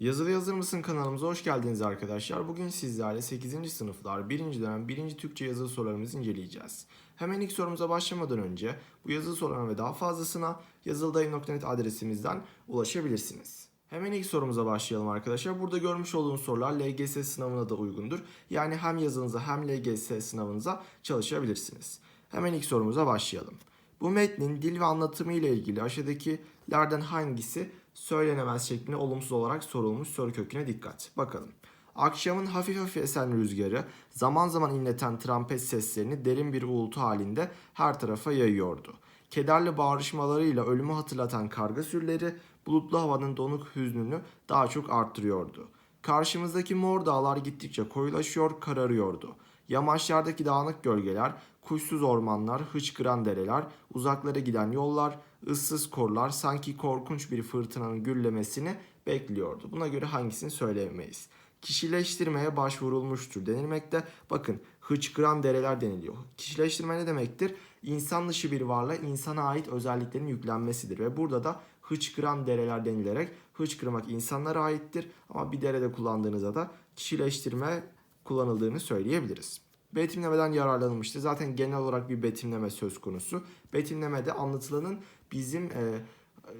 Yazılı Yazır mısın kanalımıza hoş geldiniz arkadaşlar. Bugün sizlerle 8. sınıflar 1. dönem 1. Türkçe yazılı sorularımızı inceleyeceğiz. Hemen ilk sorumuza başlamadan önce bu yazılı sorularına ve daha fazlasına yazıldayım.net adresimizden ulaşabilirsiniz. Hemen ilk sorumuza başlayalım arkadaşlar. Burada görmüş olduğunuz sorular LGS sınavına da uygundur. Yani hem yazınıza hem LGS sınavınıza çalışabilirsiniz. Hemen ilk sorumuza başlayalım. Bu metnin dil ve anlatımı ile ilgili aşağıdakilerden hangisi söylenemez şeklinde olumsuz olarak sorulmuş soru köküne dikkat. Bakalım. Akşamın hafif hafif esen rüzgarı zaman zaman inleten trompet seslerini derin bir uğultu halinde her tarafa yayıyordu. Kederli bağrışmalarıyla ölümü hatırlatan karga sürüleri bulutlu havanın donuk hüznünü daha çok arttırıyordu. Karşımızdaki mor dağlar gittikçe koyulaşıyor, kararıyordu. Yamaçlardaki dağınık gölgeler, kuşsuz ormanlar, hıçkıran dereler, uzaklara giden yollar, ıssız korlar sanki korkunç bir fırtınanın gürlemesini bekliyordu. Buna göre hangisini söyleyemeyiz. Kişileştirmeye başvurulmuştur denilmekte. Bakın hıçkıran dereler deniliyor. Kişileştirme ne demektir? İnsan dışı bir varlığa insana ait özelliklerin yüklenmesidir. Ve burada da hıçkıran dereler denilerek hıçkırmak insanlara aittir. Ama bir derede kullandığınızda da kişileştirme kullanıldığını söyleyebiliriz. Betimlemeden yararlanılmıştır. Zaten genel olarak bir betimleme söz konusu. Betimlemede anlatılanın bizim e, e,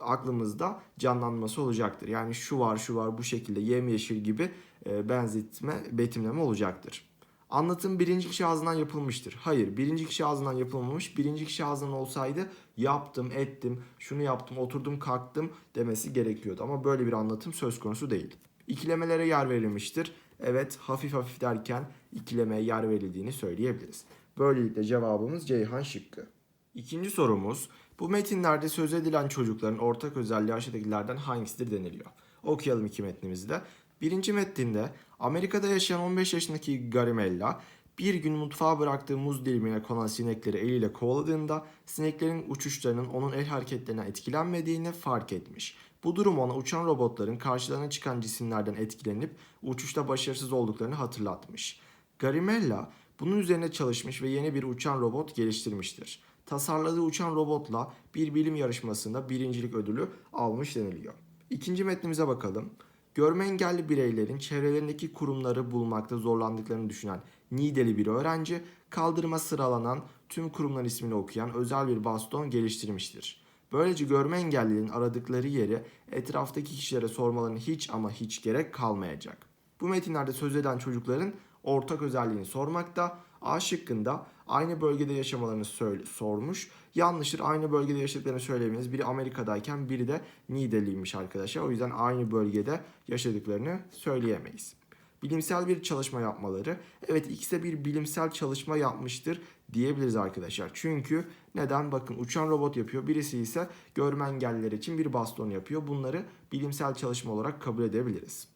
aklımızda canlanması olacaktır. Yani şu var şu var bu şekilde yemyeşil gibi e, benzetme betimleme olacaktır. Anlatım birinci kişi ağzından yapılmıştır. Hayır birinci kişi ağzından yapılmamış. Birinci kişi ağzından olsaydı yaptım ettim şunu yaptım oturdum kalktım demesi gerekiyordu. Ama böyle bir anlatım söz konusu değil. İkilemelere yer verilmiştir. Evet hafif hafif derken ikilemeye yer verildiğini söyleyebiliriz. Böylelikle cevabımız Ceyhan şıkkı. İkinci sorumuz bu metinlerde söz edilen çocukların ortak özelliği aşağıdakilerden hangisidir deniliyor. Okuyalım iki metnimizi de. Birinci metninde Amerika'da yaşayan 15 yaşındaki Garimella bir gün mutfağa bıraktığı muz dilimine konan sinekleri eliyle kovaladığında sineklerin uçuşlarının onun el hareketlerinden etkilenmediğini fark etmiş. Bu durum ona uçan robotların karşılarına çıkan cisimlerden etkilenip uçuşta başarısız olduklarını hatırlatmış. Garimella bunun üzerine çalışmış ve yeni bir uçan robot geliştirmiştir. Tasarladığı uçan robotla bir bilim yarışmasında birincilik ödülü almış deniliyor. İkinci metnimize bakalım. Görme engelli bireylerin çevrelerindeki kurumları bulmakta zorlandıklarını düşünen Nideli bir öğrenci kaldırıma sıralanan tüm kurumların ismini okuyan özel bir baston geliştirmiştir. Böylece görme engellilerin aradıkları yeri etraftaki kişilere sormalarına hiç ama hiç gerek kalmayacak. Bu metinlerde söz eden çocukların ortak özelliğini sormakta. A şıkkında aynı bölgede yaşamalarını sormuş. Yanlıştır aynı bölgede yaşadıklarını söylemeniz. Biri Amerika'dayken biri de Niğdeliymiş arkadaşlar. O yüzden aynı bölgede yaşadıklarını söyleyemeyiz. Bilimsel bir çalışma yapmaları. Evet ikisi de bir bilimsel çalışma yapmıştır diyebiliriz arkadaşlar. Çünkü neden? Bakın uçan robot yapıyor. Birisi ise görme engelliler için bir baston yapıyor. Bunları bilimsel çalışma olarak kabul edebiliriz.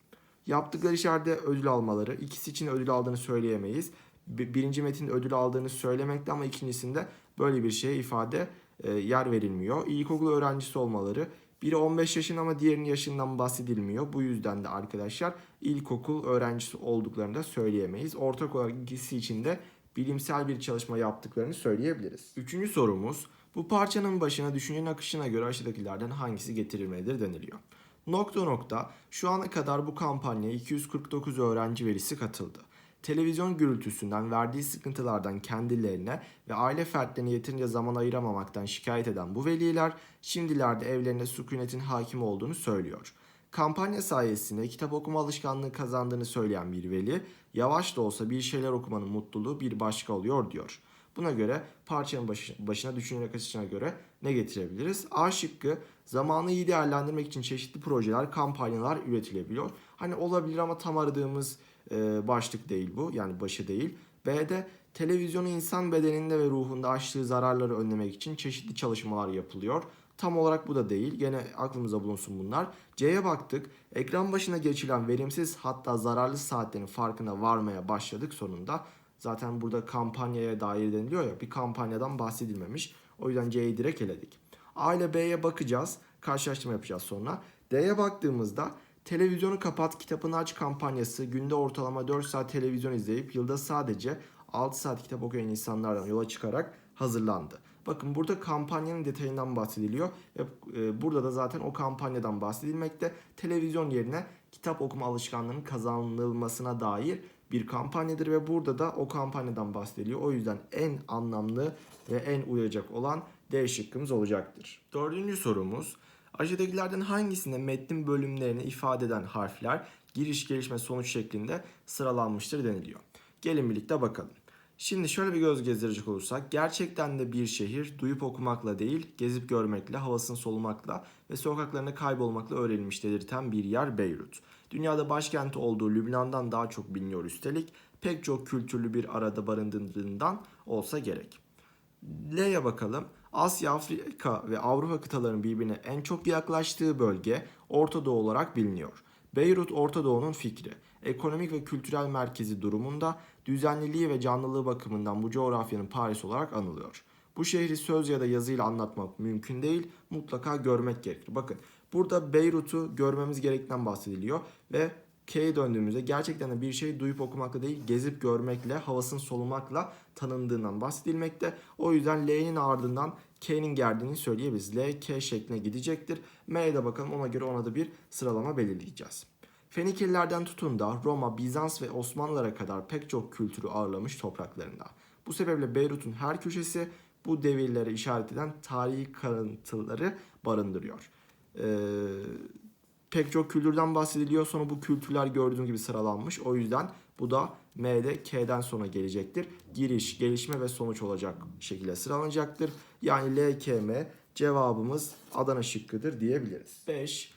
Yaptıkları işlerde ödül almaları. ikisi için ödül aldığını söyleyemeyiz. Birinci metin ödül aldığını söylemekte ama ikincisinde böyle bir şeye ifade e, yer verilmiyor. İlkokul öğrencisi olmaları. Biri 15 yaşında ama diğerinin yaşından bahsedilmiyor. Bu yüzden de arkadaşlar ilkokul öğrencisi olduklarını da söyleyemeyiz. Ortak olarak ikisi için de bilimsel bir çalışma yaptıklarını söyleyebiliriz. Üçüncü sorumuz bu parçanın başına düşüncenin akışına göre aşağıdakilerden hangisi getirilmelidir deniliyor. Nokta nokta şu ana kadar bu kampanyaya 249 öğrenci velisi katıldı. Televizyon gürültüsünden verdiği sıkıntılardan kendilerine ve aile fertlerine yeterince zaman ayıramamaktan şikayet eden bu veliler şimdilerde evlerinde sükunetin hakim olduğunu söylüyor. Kampanya sayesinde kitap okuma alışkanlığı kazandığını söyleyen bir veli, yavaş da olsa bir şeyler okumanın mutluluğu bir başka oluyor diyor. Buna göre parçanın başına düşünerek açısına göre ne getirebiliriz? A şıkkı zamanı iyi değerlendirmek için çeşitli projeler, kampanyalar üretilebiliyor. Hani olabilir ama tam aradığımız e, başlık değil bu. Yani başı değil. B'de televizyonu insan bedeninde ve ruhunda açtığı zararları önlemek için çeşitli çalışmalar yapılıyor. Tam olarak bu da değil. Gene aklımıza bulunsun bunlar. C'ye baktık. Ekran başına geçilen verimsiz hatta zararlı saatlerin farkına varmaya başladık sonunda. Zaten burada kampanyaya dair deniliyor ya bir kampanyadan bahsedilmemiş. O yüzden C'yi direkt eledik. A ile B'ye bakacağız. Karşılaştırma yapacağız sonra. D'ye baktığımızda televizyonu kapat kitabını aç kampanyası günde ortalama 4 saat televizyon izleyip yılda sadece 6 saat kitap okuyan insanlardan yola çıkarak hazırlandı. Bakın burada kampanyanın detayından bahsediliyor ve e, burada da zaten o kampanyadan bahsedilmekte. Televizyon yerine kitap okuma alışkanlığının kazanılmasına dair bir kampanyadır ve burada da o kampanyadan bahsediliyor. O yüzden en anlamlı ve en uyacak olan D şıkkımız olacaktır. Dördüncü sorumuz. Aşağıdakilerden hangisinde metnin bölümlerini ifade eden harfler giriş, gelişme, sonuç şeklinde sıralanmıştır deniliyor. Gelin birlikte bakalım. Şimdi şöyle bir göz gezdirecek olursak gerçekten de bir şehir duyup okumakla değil gezip görmekle, havasını solumakla ve sokaklarına kaybolmakla öğrenilmiş delirten bir yer Beyrut. Dünyada başkenti olduğu Lübnan'dan daha çok biliniyor üstelik pek çok kültürlü bir arada barındırdığından olsa gerek. L'ye bakalım. Asya, Afrika ve Avrupa kıtalarının birbirine en çok yaklaştığı bölge Orta Doğu olarak biliniyor. Beyrut Orta Doğu'nun fikri. Ekonomik ve kültürel merkezi durumunda düzenliliği ve canlılığı bakımından bu coğrafyanın Paris olarak anılıyor. Bu şehri söz ya da yazıyla anlatmak mümkün değil, mutlaka görmek gerekir. Bakın burada Beyrut'u görmemiz gerektiğinden bahsediliyor ve K'ye döndüğümüzde gerçekten de bir şey duyup okumakla değil, gezip görmekle, havasını solumakla tanındığından bahsedilmekte. O yüzden L'nin ardından K'nin geldiğini söyleyebiliriz. L, K şekline gidecektir. M'ye de bakalım ona göre ona da bir sıralama belirleyeceğiz. Fenikelilerden tutun da Roma, Bizans ve Osmanlılara kadar pek çok kültürü ağırlamış topraklarında. Bu sebeple Beyrut'un her köşesi bu devirlere işaret eden tarihi kalıntıları barındırıyor. Ee, pek çok kültürden bahsediliyor. Sonra bu kültürler gördüğüm gibi sıralanmış. O yüzden bu da M'de K'den sonra gelecektir. Giriş, gelişme ve sonuç olacak şekilde sıralanacaktır. Yani L, K, M cevabımız Adana şıkkıdır diyebiliriz. 5.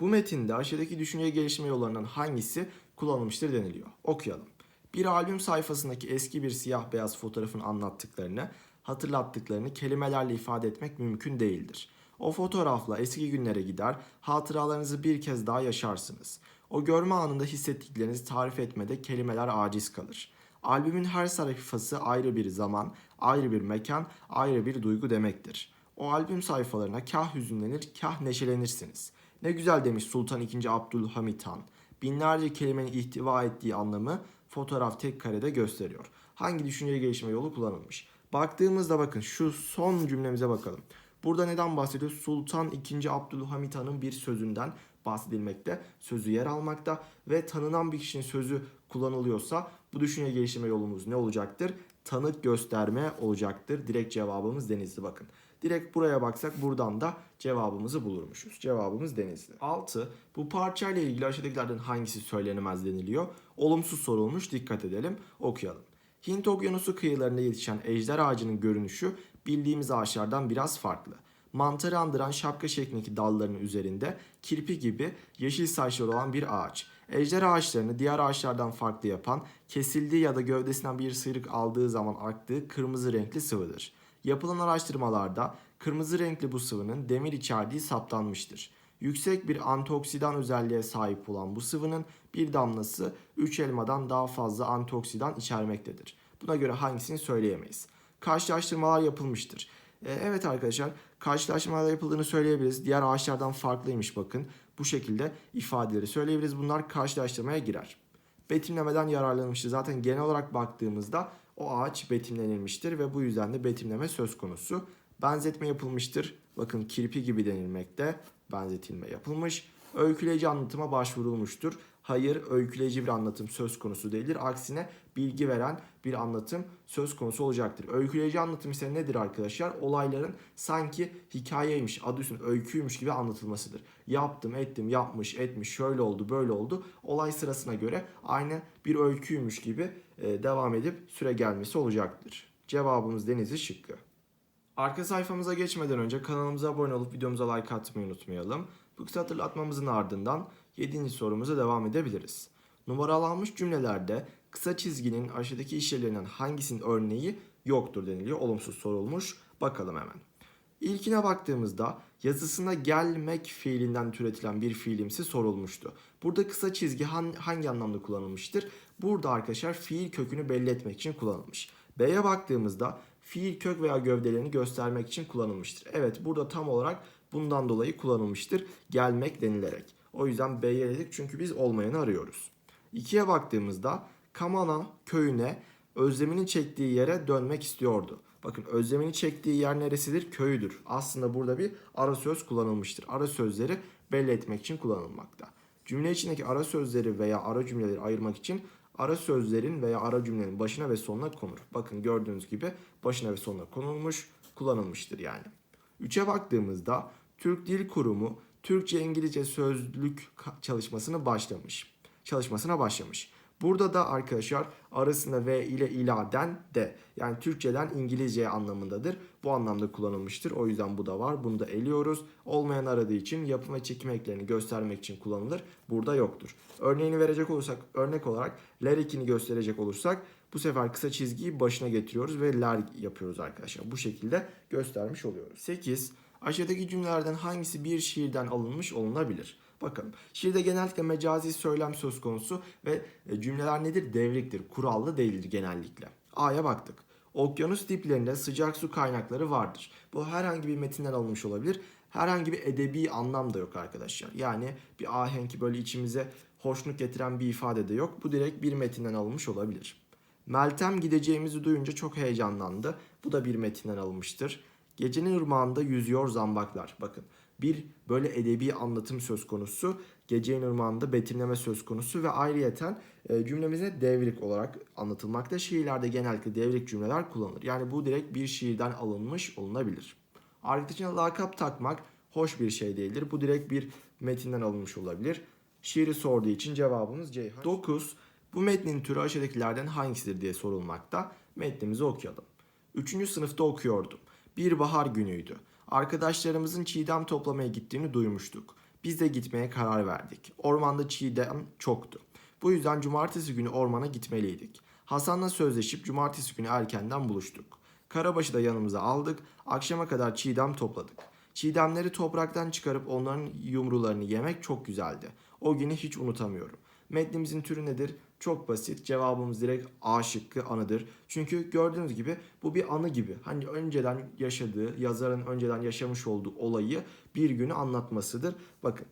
Bu metinde aşağıdaki düşünce gelişme yollarından hangisi kullanılmıştır deniliyor. Okuyalım. Bir albüm sayfasındaki eski bir siyah beyaz fotoğrafın anlattıklarını, hatırlattıklarını kelimelerle ifade etmek mümkün değildir. O fotoğrafla eski günlere gider, hatıralarınızı bir kez daha yaşarsınız. O görme anında hissettiklerinizi tarif etmede kelimeler aciz kalır. Albümün her sayfası ayrı bir zaman, ayrı bir mekan, ayrı bir duygu demektir. O albüm sayfalarına kah hüzünlenir, kah neşelenirsiniz. Ne güzel demiş Sultan II. Abdülhamit Han. Binlerce kelimenin ihtiva ettiği anlamı fotoğraf tek karede gösteriyor. Hangi düşünce gelişme yolu kullanılmış? Baktığımızda bakın şu son cümlemize bakalım. Burada neden bahsediyor? Sultan II. Abdülhamit Han'ın bir sözünden bahsedilmekte. Sözü yer almakta ve tanınan bir kişinin sözü kullanılıyorsa bu düşünce geliştirme yolumuz ne olacaktır? Tanık gösterme olacaktır. Direkt cevabımız Denizli bakın. Direkt buraya baksak buradan da cevabımızı bulurmuşuz. Cevabımız Denizli. 6. Bu parçayla ilgili aşağıdakilerden hangisi söylenemez deniliyor? Olumsuz sorulmuş dikkat edelim okuyalım. Hint okyanusu kıyılarında yetişen ejder ağacının görünüşü bildiğimiz ağaçlardan biraz farklı. Mantarı andıran şapka şeklindeki dallarının üzerinde kirpi gibi yeşil saçları olan bir ağaç. Ejder ağaçlarını diğer ağaçlardan farklı yapan, kesildiği ya da gövdesinden bir sıyrık aldığı zaman aktığı kırmızı renkli sıvıdır. Yapılan araştırmalarda kırmızı renkli bu sıvının demir içerdiği saptanmıştır. Yüksek bir antioksidan özelliğe sahip olan bu sıvının bir damlası 3 elmadan daha fazla antioksidan içermektedir. Buna göre hangisini söyleyemeyiz. Karşılaştırmalar yapılmıştır. E, evet arkadaşlar karşılaştırmalar yapıldığını söyleyebiliriz. Diğer ağaçlardan farklıymış bakın. Bu şekilde ifadeleri söyleyebiliriz. Bunlar karşılaştırmaya girer. Betimlemeden yararlanılmıştır. Zaten genel olarak baktığımızda o ağaç betimlenilmiştir ve bu yüzden de betimleme söz konusu. Benzetme yapılmıştır. Bakın kirpi gibi denilmekte. Benzetilme yapılmış. Öyküleyici anlatıma başvurulmuştur. Hayır, öyküleyici bir anlatım söz konusu değildir. Aksine bilgi veren bir anlatım söz konusu olacaktır. Öyküleyici anlatım ise nedir arkadaşlar? Olayların sanki hikayeymiş, adı üstünde öyküymüş gibi anlatılmasıdır. Yaptım, ettim, yapmış, etmiş, şöyle oldu, böyle oldu. Olay sırasına göre aynı bir öyküymüş gibi e, devam edip süre gelmesi olacaktır. Cevabımız Denizli şıkkı. Arka sayfamıza geçmeden önce kanalımıza abone olup videomuza like atmayı unutmayalım. Bu kısa hatırlatmamızın ardından 7. sorumuza devam edebiliriz. Numaralanmış cümlelerde kısa çizginin aşağıdaki işlevlerinden hangisinin örneği yoktur deniliyor. Olumsuz sorulmuş. Bakalım hemen. İlkine baktığımızda yazısında gelmek fiilinden türetilen bir fiilimsi sorulmuştu. Burada kısa çizgi hangi anlamda kullanılmıştır? Burada arkadaşlar fiil kökünü belli etmek için kullanılmış. B'ye baktığımızda fiil kök veya gövdelerini göstermek için kullanılmıştır. Evet burada tam olarak bundan dolayı kullanılmıştır. Gelmek denilerek. O yüzden B'ye eledik çünkü biz olmayanı arıyoruz. 2'ye baktığımızda Kamana köyüne özlemini çektiği yere dönmek istiyordu. Bakın özlemini çektiği yer neresidir? Köyüdür. Aslında burada bir ara söz kullanılmıştır. Ara sözleri belli etmek için kullanılmakta. Cümle içindeki ara sözleri veya ara cümleleri ayırmak için ara sözlerin veya ara cümlenin başına ve sonuna konur. Bakın gördüğünüz gibi başına ve sonuna konulmuş, kullanılmıştır yani. 3'e baktığımızda Türk Dil Kurumu Türkçe İngilizce sözlük çalışmasını başlamış. Çalışmasına başlamış. Burada da arkadaşlar arasında V ile iladen de yani Türkçeden İngilizceye anlamındadır. Bu anlamda kullanılmıştır. O yüzden bu da var. Bunu da eliyoruz. Olmayan aradığı için yapım ve çekim eklerini göstermek için kullanılır. Burada yoktur. Örneğini verecek olursak örnek olarak ler ekini gösterecek olursak bu sefer kısa çizgiyi başına getiriyoruz ve ler yapıyoruz arkadaşlar. Bu şekilde göstermiş oluyoruz. 8. Aşağıdaki cümlelerden hangisi bir şiirden alınmış olunabilir? Bakalım. Şiirde genellikle mecazi söylem söz konusu ve e, cümleler nedir? Devriktir. Kurallı değildir genellikle. A'ya baktık. Okyanus diplerinde sıcak su kaynakları vardır. Bu herhangi bir metinden alınmış olabilir. Herhangi bir edebi anlam da yok arkadaşlar. Yani bir ahenk böyle içimize hoşnut getiren bir ifade de yok. Bu direkt bir metinden alınmış olabilir. Meltem gideceğimizi duyunca çok heyecanlandı. Bu da bir metinden alınmıştır. Gecenin ırmağında yüzüyor zambaklar. Bakın bir böyle edebi anlatım söz konusu. Gecenin ırmağında betimleme söz konusu ve ayrıyeten e, cümlemize devrik olarak anlatılmakta. Şiirlerde genellikle devrik cümleler kullanılır. Yani bu direkt bir şiirden alınmış olunabilir. Arkadaşına lakap takmak hoş bir şey değildir. Bu direkt bir metinden alınmış olabilir. Şiiri sorduğu için cevabımız Ceyhan. 9. Bu metnin türü aşağıdakilerden hangisidir diye sorulmakta. Metnimizi okuyalım. 3. sınıfta okuyordum. Bir bahar günüydü. Arkadaşlarımızın çiğdem toplamaya gittiğini duymuştuk. Biz de gitmeye karar verdik. Ormanda çiğdem çoktu. Bu yüzden cumartesi günü ormana gitmeliydik. Hasan'la sözleşip cumartesi günü erkenden buluştuk. Karabaşı da yanımıza aldık. Akşama kadar çiğdem topladık. Çiğdemleri topraktan çıkarıp onların yumrularını yemek çok güzeldi. O günü hiç unutamıyorum. Metnimizin türü nedir? Çok basit. Cevabımız direkt A şıkkı anıdır. Çünkü gördüğünüz gibi bu bir anı gibi. Hani önceden yaşadığı, yazarın önceden yaşamış olduğu olayı bir günü anlatmasıdır. Bakın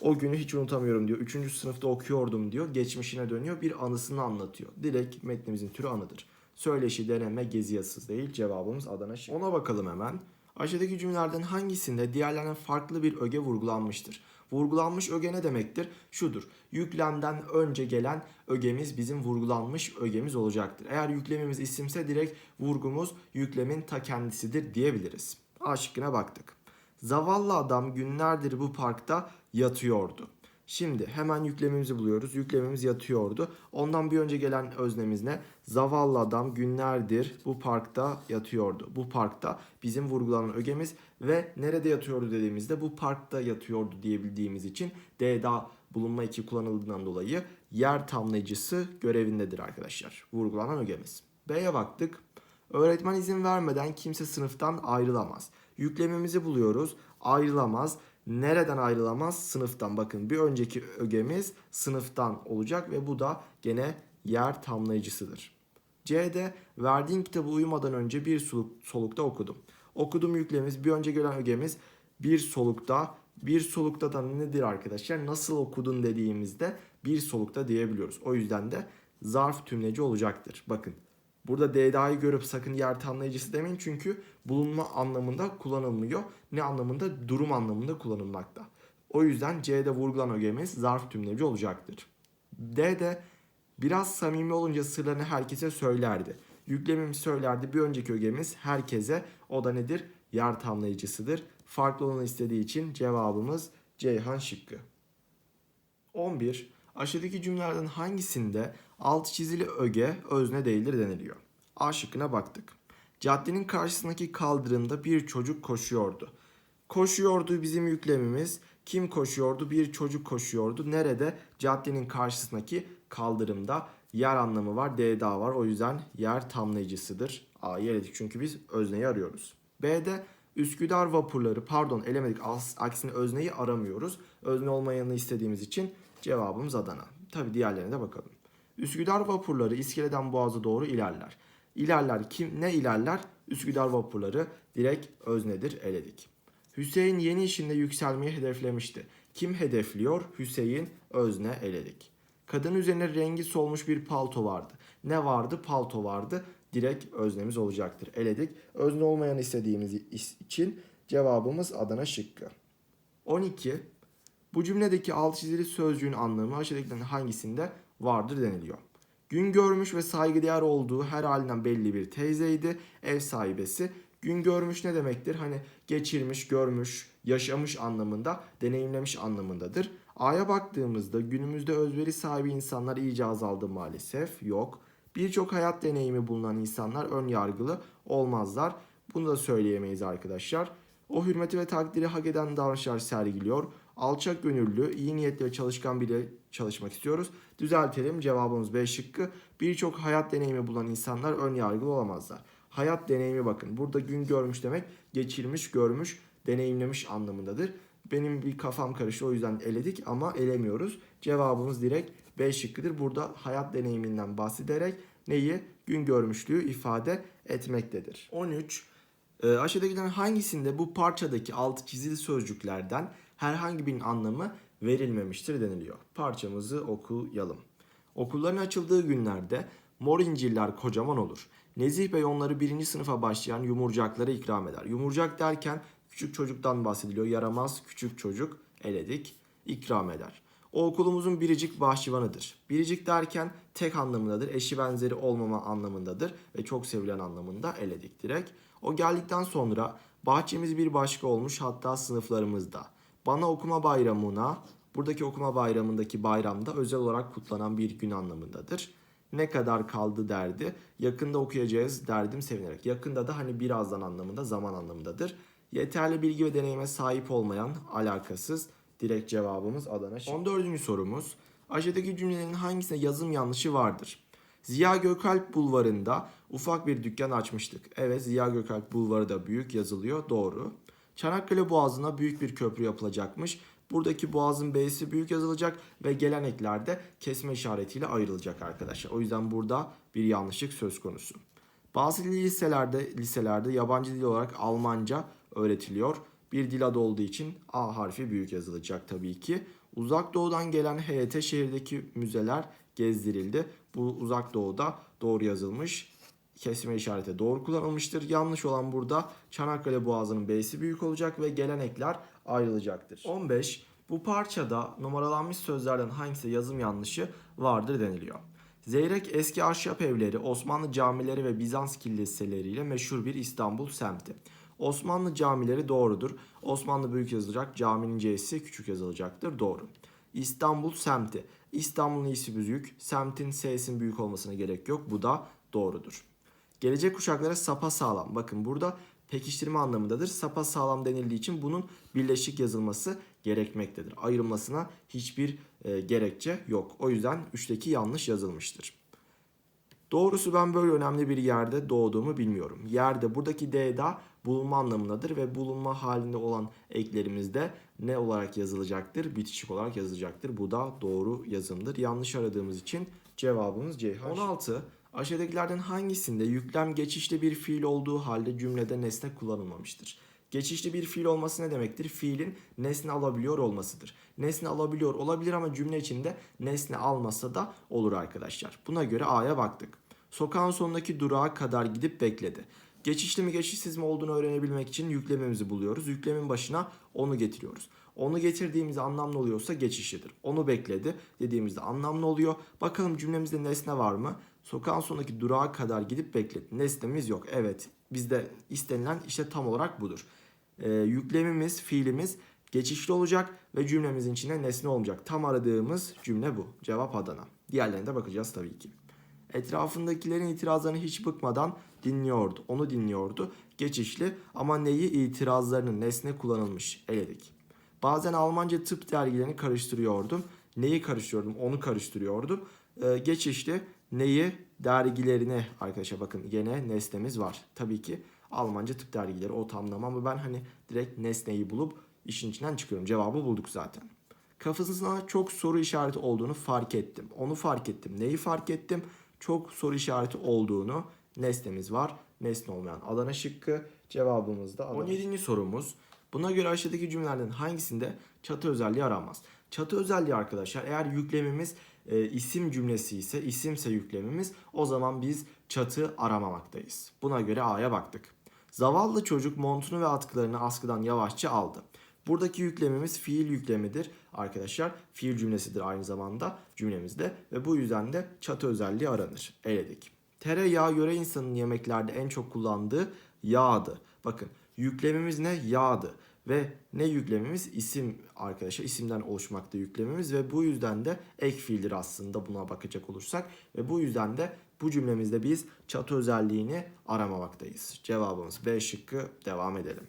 o günü hiç unutamıyorum diyor. Üçüncü sınıfta okuyordum diyor. Geçmişine dönüyor. Bir anısını anlatıyor. Direkt metnimizin türü anıdır. Söyleşi, deneme, gezi yazısı değil. Cevabımız Adana şıkkı. Ona bakalım hemen. Aşağıdaki cümlelerden hangisinde diğerlerinden farklı bir öge vurgulanmıştır? Vurgulanmış öge ne demektir? Şudur. Yüklemden önce gelen ögemiz bizim vurgulanmış ögemiz olacaktır. Eğer yüklemimiz isimse direkt vurgumuz yüklemin ta kendisidir diyebiliriz. A şıkkına baktık. Zavallı adam günlerdir bu parkta yatıyordu. Şimdi hemen yüklemimizi buluyoruz. Yüklemimiz yatıyordu. Ondan bir önce gelen öznemiz ne? Zavallı adam günlerdir bu parkta yatıyordu. Bu parkta bizim vurgulanan ögemiz ve nerede yatıyordu dediğimizde bu parkta yatıyordu diyebildiğimiz için D'da bulunma eki kullanıldığından dolayı yer tamlayıcısı görevindedir arkadaşlar. Vurgulanan ögemiz. B'ye baktık. Öğretmen izin vermeden kimse sınıftan ayrılamaz. Yüklemimizi buluyoruz. Ayrılamaz. Nereden ayrılamaz? Sınıftan. Bakın bir önceki ögemiz sınıftan olacak ve bu da gene yer tamlayıcısıdır. C'de verdiğin kitabı uyumadan önce bir soluk, solukta okudum. Okudum yüklemimiz bir önce gelen ögemiz bir solukta. Bir solukta da nedir arkadaşlar? Nasıl okudun dediğimizde bir solukta diyebiliyoruz. O yüzden de zarf tümleci olacaktır. Bakın Burada DDA'yı görüp sakın yer tanımlayıcısı demeyin çünkü bulunma anlamında kullanılmıyor. Ne anlamında? Durum anlamında kullanılmakta. O yüzden C'de vurgulan ögemiz zarf tümleci olacaktır. D'de biraz samimi olunca sırlarını herkese söylerdi. Yüklemimiz söylerdi. Bir önceki ögemiz herkese. O da nedir? Yer tamlayıcısıdır. Farklı olanı istediği için cevabımız Ceyhan şıkkı. 11. Aşağıdaki cümlelerden hangisinde alt çizili öge özne değildir deniliyor? A şıkkına baktık. Caddenin karşısındaki kaldırımda bir çocuk koşuyordu. Koşuyordu bizim yüklemimiz. Kim koşuyordu? Bir çocuk koşuyordu. Nerede? Caddenin karşısındaki kaldırımda. Yer anlamı var. D'da var. O yüzden yer tamlayıcısıdır. A'yı eledik çünkü biz özneyi arıyoruz. B'de Üsküdar vapurları pardon elemedik aksine özneyi aramıyoruz. Özne olmayanı istediğimiz için cevabımız Adana. Tabi diğerlerine de bakalım. Üsküdar vapurları iskeleden boğaza doğru ilerler. İlerler kim ne ilerler? Üsküdar vapurları direkt öznedir eledik. Hüseyin yeni işinde yükselmeyi hedeflemişti. Kim hedefliyor? Hüseyin özne eledik. Kadın üzerine rengi solmuş bir palto vardı. Ne vardı? Palto vardı. Direkt öznemiz olacaktır. Eledik. Özne olmayan istediğimiz is- için cevabımız Adana şıkkı. 12. Bu cümledeki alt çizili sözcüğün anlamı aşağıdakilerin hangisinde vardır deniliyor. Gün görmüş ve saygıdeğer olduğu her halinden belli bir teyzeydi. Ev sahibesi. Gün görmüş ne demektir? Hani geçirmiş, görmüş, yaşamış anlamında, deneyimlemiş anlamındadır. A'ya baktığımızda günümüzde özveri sahibi insanlar iyice azaldı maalesef. Yok. Birçok hayat deneyimi bulunan insanlar ön yargılı olmazlar. Bunu da söyleyemeyiz arkadaşlar. O hürmeti ve takdiri hak eden davranışlar sergiliyor. Alçak gönüllü, iyi niyetli ve çalışkan biri çalışmak istiyoruz. Düzeltelim cevabımız B şıkkı. Birçok hayat deneyimi bulan insanlar ön yargılı olamazlar. Hayat deneyimi bakın. Burada gün görmüş demek geçirmiş, görmüş, deneyimlemiş anlamındadır. Benim bir kafam karıştı o yüzden eledik ama elemiyoruz. Cevabımız direkt B şıkkıdır. Burada hayat deneyiminden bahsederek neyi? Gün görmüşlüğü ifade etmektedir. 13. E, aşağıdakilerin hangisinde bu parçadaki altı çizili sözcüklerden herhangi bir anlamı verilmemiştir deniliyor. Parçamızı okuyalım. Okulların açıldığı günlerde mor incirler kocaman olur. Nezih Bey onları birinci sınıfa başlayan yumurcaklara ikram eder. Yumurcak derken küçük çocuktan bahsediliyor. Yaramaz küçük çocuk eledik ikram eder. O okulumuzun biricik bahçıvanıdır. Biricik derken tek anlamındadır. Eşi benzeri olmama anlamındadır. Ve çok sevilen anlamında eledik direkt. O geldikten sonra bahçemiz bir başka olmuş hatta sınıflarımızda. Bana okuma bayramına, buradaki okuma bayramındaki bayramda özel olarak kutlanan bir gün anlamındadır. Ne kadar kaldı derdi. Yakında okuyacağız derdim sevinerek. Yakında da hani birazdan anlamında zaman anlamındadır. Yeterli bilgi ve deneyime sahip olmayan alakasız direkt cevabımız Adana. şıkkı. 14. sorumuz. Aşağıdaki cümlelerin hangisinde yazım yanlışı vardır? Ziya Gökalp Bulvarı'nda ufak bir dükkan açmıştık. Evet Ziya Gökalp Bulvarı da büyük yazılıyor. Doğru. Çanakkale Boğazı'na büyük bir köprü yapılacakmış. Buradaki boğazın B'si büyük yazılacak ve gelen eklerde kesme işaretiyle ayrılacak arkadaşlar. O yüzden burada bir yanlışlık söz konusu. Bazı liselerde liselerde yabancı dil olarak Almanca öğretiliyor. Bir dil adı olduğu için A harfi büyük yazılacak tabii ki. Uzak doğudan gelen heyete şehirdeki müzeler gezdirildi. Bu uzak doğuda doğru yazılmış. Kesme işareti doğru kullanılmıştır. Yanlış olan burada Çanakkale Boğazı'nın B'si büyük olacak ve gelen ekler ayrılacaktır. 15. Bu parçada numaralanmış sözlerden hangisi yazım yanlışı vardır deniliyor. Zeyrek eski ahşap evleri, Osmanlı camileri ve Bizans kiliseleriyle meşhur bir İstanbul semti. Osmanlı camileri doğrudur. Osmanlı büyük yazılacak, caminin C'si küçük yazılacaktır. Doğru. İstanbul semti. İstanbul'un iyisi büyük, semtin S'sin büyük olmasına gerek yok. Bu da doğrudur. Gelecek kuşaklara sapa sağlam. Bakın burada pekiştirme anlamındadır. Sapa sağlam denildiği için bunun birleşik yazılması gerekmektedir. Ayrılmasına hiçbir e, gerekçe yok. O yüzden 3'teki yanlış yazılmıştır. Doğrusu ben böyle önemli bir yerde doğduğumu bilmiyorum. Yerde buradaki D'da bulunma anlamındadır ve bulunma halinde olan eklerimizde ne olarak yazılacaktır? Bitişik olarak yazılacaktır. Bu da doğru yazımdır. Yanlış aradığımız için cevabımız C. 16. Aşağıdakilerden hangisinde yüklem geçişli bir fiil olduğu halde cümlede nesne kullanılmamıştır? Geçişli bir fiil olması ne demektir? Fiilin nesne alabiliyor olmasıdır. Nesne alabiliyor olabilir ama cümle içinde nesne almasa da olur arkadaşlar. Buna göre A'ya baktık. Sokağın sonundaki durağa kadar gidip bekledi. Geçişli mi geçişsiz mi olduğunu öğrenebilmek için yüklemimizi buluyoruz. Yüklemin başına onu getiriyoruz. Onu getirdiğimizde anlamlı oluyorsa geçişlidir. Onu bekledi dediğimizde anlamlı oluyor. Bakalım cümlemizde nesne var mı? Sokağın sonundaki durağa kadar gidip bekledi. Nesnemiz yok. Evet bizde istenilen işte tam olarak budur. Ee, yüklemimiz, fiilimiz geçişli olacak ve cümlemizin içine nesne olacak. Tam aradığımız cümle bu. Cevap Adana. Diğerlerine de bakacağız tabii ki. Etrafındakilerin itirazlarını hiç bıkmadan dinliyordu. Onu dinliyordu. Geçişli ama neyi itirazlarının nesne kullanılmış. Eledik. Bazen Almanca tıp dergilerini karıştırıyordum. Neyi karıştırıyordum? Onu karıştırıyordum. Ee, geçişli neyi dergilerini arkadaşlar bakın gene nesnemiz var. Tabii ki Almanca tıp dergileri o tamlama ama ben hani direkt nesneyi bulup işin içinden çıkıyorum. Cevabı bulduk zaten. Kafasına çok soru işareti olduğunu fark ettim. Onu fark ettim. Neyi fark ettim? Çok soru işareti olduğunu nesnemiz var. Nesne olmayan Adana şıkkı. Cevabımız da Adana. 17. sorumuz. Buna göre aşağıdaki cümlelerden hangisinde çatı özelliği aranmaz? Çatı özelliği arkadaşlar eğer yüklemimiz e, isim cümlesi ise isimse yüklemimiz o zaman biz çatı aramamaktayız. Buna göre A'ya baktık. Zavallı çocuk montunu ve atkılarını askıdan yavaşça aldı. Buradaki yüklemimiz fiil yüklemidir arkadaşlar. Fiil cümlesidir aynı zamanda cümlemizde ve bu yüzden de çatı özelliği aranır. Eledik. Tereyağı yöre insanın yemeklerde en çok kullandığı yağdı. Bakın yüklemimiz ne? Yağdı. Ve ne yüklemimiz? İsim arkadaşlar. isimden oluşmakta yüklemimiz ve bu yüzden de ek fiildir aslında buna bakacak olursak. Ve bu yüzden de bu cümlemizde biz çatı özelliğini aramamaktayız. Cevabımız B şıkkı. Devam edelim.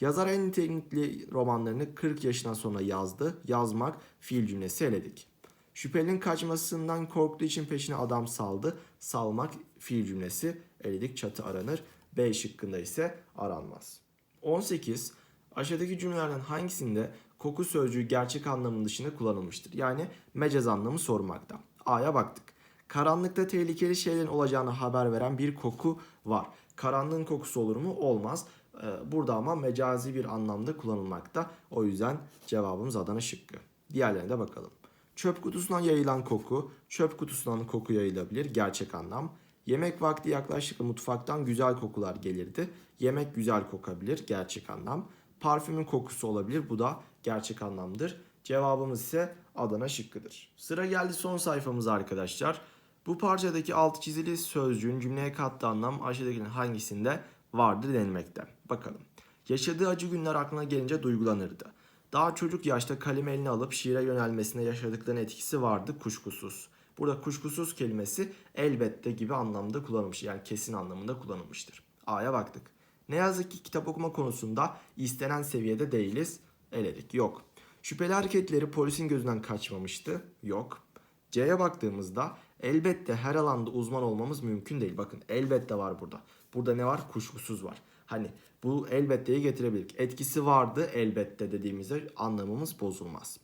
Yazar en nitelikli romanlarını 40 yaşından sonra yazdı. Yazmak fiil cümlesi eledik. Şüphelinin kaçmasından korktuğu için peşine adam saldı. Salmak fiil cümlesi eledik. Çatı aranır. B şıkkında ise aranmaz. 18. Aşağıdaki cümlelerden hangisinde koku sözcüğü gerçek anlamının dışında kullanılmıştır? Yani mecaz anlamı sormakta. A'ya baktık. Karanlıkta tehlikeli şeylerin olacağını haber veren bir koku var. Karanlığın kokusu olur mu? Olmaz. Ee, Burada ama mecazi bir anlamda kullanılmakta. O yüzden cevabımız Adana şıkkı. Diğerlerine de bakalım. Çöp kutusundan yayılan koku, çöp kutusundan koku yayılabilir. Gerçek anlam. Yemek vakti yaklaştıkça mutfaktan güzel kokular gelirdi. Yemek güzel kokabilir. Gerçek anlam. Parfümün kokusu olabilir. Bu da gerçek anlamdır. Cevabımız ise Adana şıkkıdır. Sıra geldi son sayfamıza arkadaşlar. Bu parçadaki alt çizili sözcüğün cümleye kattığı anlam aşağıdakinin hangisinde vardır denilmekte. Bakalım. Yaşadığı acı günler aklına gelince duygulanırdı. Daha çocuk yaşta kalemi eline alıp şiire yönelmesine yaşadıklarının etkisi vardı kuşkusuz. Burada kuşkusuz kelimesi elbette gibi anlamda kullanılmış. Yani kesin anlamında kullanılmıştır. A'ya baktık. Ne yazık ki kitap okuma konusunda istenen seviyede değiliz. Eledik. Yok. Şüpheli hareketleri polisin gözünden kaçmamıştı. Yok. C'ye baktığımızda elbette her alanda uzman olmamız mümkün değil. Bakın elbette var burada. Burada ne var? Kuşkusuz var. Hani bu elbetteyi getirebilir. Etkisi vardı elbette dediğimizde anlamımız bozulmaz.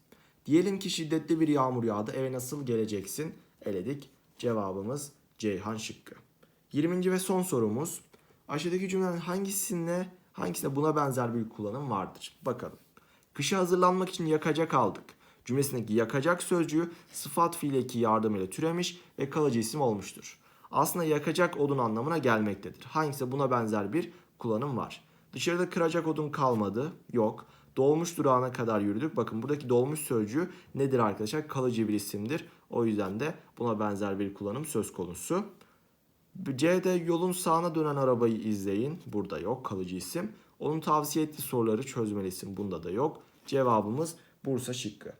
Diyelim ki şiddetli bir yağmur yağdı. Eve nasıl geleceksin? Eledik. Cevabımız Ceyhan şıkkı. 20. ve son sorumuz. Aşağıdaki cümlelerin hangisinde hangisinde buna benzer bir kullanım vardır? Bakalım. Kışa hazırlanmak için yakacak aldık. Cümlesindeki yakacak sözcüğü sıfat fiil eki yardımıyla türemiş ve kalıcı isim olmuştur. Aslında yakacak odun anlamına gelmektedir. Hangisi buna benzer bir kullanım var. Dışarıda kıracak odun kalmadı. Yok. Dolmuş durağına kadar yürüdük. Bakın buradaki dolmuş sözcüğü nedir arkadaşlar? Kalıcı bir isimdir. O yüzden de buna benzer bir kullanım söz konusu. C'de yolun sağına dönen arabayı izleyin. Burada yok kalıcı isim. Onun tavsiye ettiği soruları çözmelisin. Bunda da yok. Cevabımız Bursa şıkkı.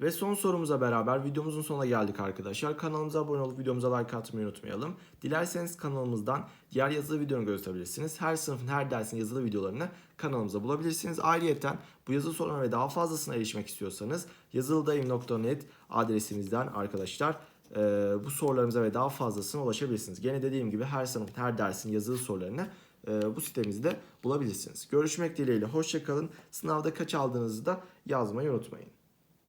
Ve son sorumuza beraber videomuzun sonuna geldik arkadaşlar. Kanalımıza abone olup videomuza like atmayı unutmayalım. Dilerseniz kanalımızdan diğer yazılı videoları gösterebilirsiniz. Her sınıfın her dersin yazılı videolarını kanalımıza bulabilirsiniz. Ayrıca bu yazılı sorulara ve daha fazlasına erişmek istiyorsanız yazılıdayım.net adresimizden arkadaşlar e, bu sorularımıza ve daha fazlasına ulaşabilirsiniz. Gene dediğim gibi her sınıfın her dersin yazılı sorularını e, bu sitemizde bulabilirsiniz. Görüşmek dileğiyle hoşçakalın. Sınavda kaç aldığınızı da yazmayı unutmayın.